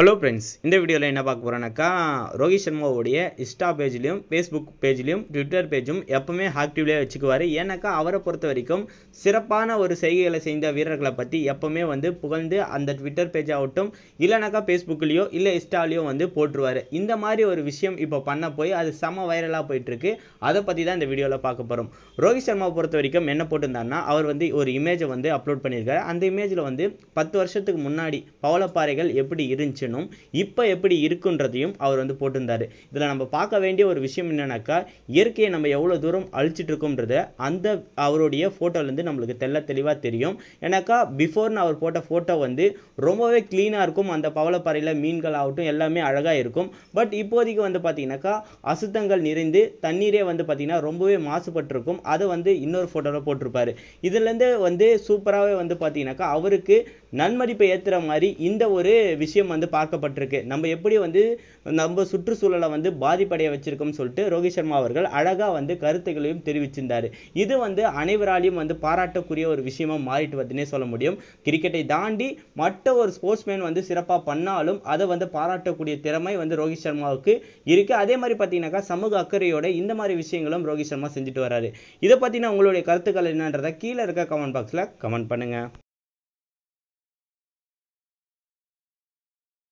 Hello friends இந்த வீடியோவில் என்ன பார்க்க போகிறோன்னாக்கா ரோஹித் சர்மாவுடைய இன்ஸ்டா பேஜ்லையும் ஃபேஸ்புக் பேஜ்லையும் ட்விட்டர் பேஜும் எப்பவுமே ஆக்டிவ்லேயே வச்சுக்குவார். ஏன்னாக்கா அவரை பொறுத்த வரைக்கும் சிறப்பான ஒரு செய்கைகளை செய்த வீரர்களை பற்றி எப்பவுமே வந்து புகழ்ந்து அந்த ட்விட்டர் பேஜ் ஆகட்டும் இல்லைனாக்கா ஃபேஸ்புக்லேயோ இல்லை இன்ஸ்டாலேயோ வந்து போட்டுருவார். இந்த மாதிரி ஒரு விஷயம் இப்போ பண்ண போய் அது செம வைரலாக போயிட்டுருக்கு. அதை பற்றி தான் இந்த வீடியோவில் பார்க்க போகிறோம் ரோஹித் சர்மாவை பொறுத்த வரைக்கும் என்ன போட்டிருந்தாருன்னா அவர் வந்து ஒரு இமேஜை வந்து அப்லோட் பண்ணியிருக்காரு. அந்த இமேஜில் வந்து பத்து வருஷத்துக்கு முன்னாடி பவளப்பாறைகள் எப்படி இருந்துச்சு இருந்துச்சுன்னும் இப்போ எப்படி இருக்குன்றதையும் அவர் வந்து போட்டிருந்தாரு. இதில் நம்ம பார்க்க வேண்டிய ஒரு விஷயம் என்னன்னாக்கா இயற்கையை நம்ம எவ்வளோ தூரம் அழிச்சிட்டு இருக்கோம்ன்றத அந்த அவருடைய ஃபோட்டோலேருந்து நம்மளுக்கு தெள்ள தெளிவாக தெரியும். ஏன்னாக்கா பிஃபோர்னு அவர் போட்ட ஃபோட்டோ வந்து ரொம்பவே க்ளீனாக இருக்கும். அந்த பவளப்பாறையில் மீன்கள் ஆகட்டும் எல்லாமே அழகாக இருக்கும். பட் இப்போதைக்கு வந்து பார்த்தீங்கன்னாக்கா அசுத்தங்கள் நிறைந்து தண்ணீரே வந்து பார்த்தீங்கன்னா ரொம்பவே மாசுபட்டிருக்கும். அதை வந்து இன்னொரு ஃபோட்டோவில் போட்டிருப்பாரு. இதுலேருந்து வந்து சூப்பராகவே வந்து பார்த்தீங்கன்னாக்கா அவருக்கு நன்மதிப்பை ஏற்றுற மாதிரி இந்த ஒரு விஷயம் வந்து பார்க்கப்பட்டிருக்கு. நம்ம எப்படி வந்து நம்ம சுற்றுச்சூழலை வந்து பாதிப்படைய வச்சிருக்கோம்னு சொல்லிட்டு ரோஹித் சர்மா அவர்கள் அழகாக வந்து கருத்துக்களையும் தெரிவிச்சிருந்தாரு. இது வந்து அனைவராலையும் வந்து பாராட்டக்கூடிய ஒரு விஷயமா மாறிட்டு வருதுன்னே சொல்ல முடியும். கிரிக்கெட்டை தாண்டி மற்ற ஒரு ஸ்போர்ட்ஸ்மேன் வந்து சிறப்பாக பண்ணாலும் அதை வந்து பாராட்டக்கூடிய திறமை வந்து ரோஹித் சர்மாவுக்கு இருக்கு. அதே மாதிரி பார்த்தீங்கன்னாக்கா சமூக அக்கறையோட இந்த மாதிரி விஷயங்களும் ரோஹித் சர்மா செஞ்சுட்டு வராரு. இதை பற்றின உங்களுடைய கருத்துக்கள் என்னன்றதை கீழே இருக்க கமெண்ட் பாக்ஸில் கமெண்ட் பண்ணுங்க.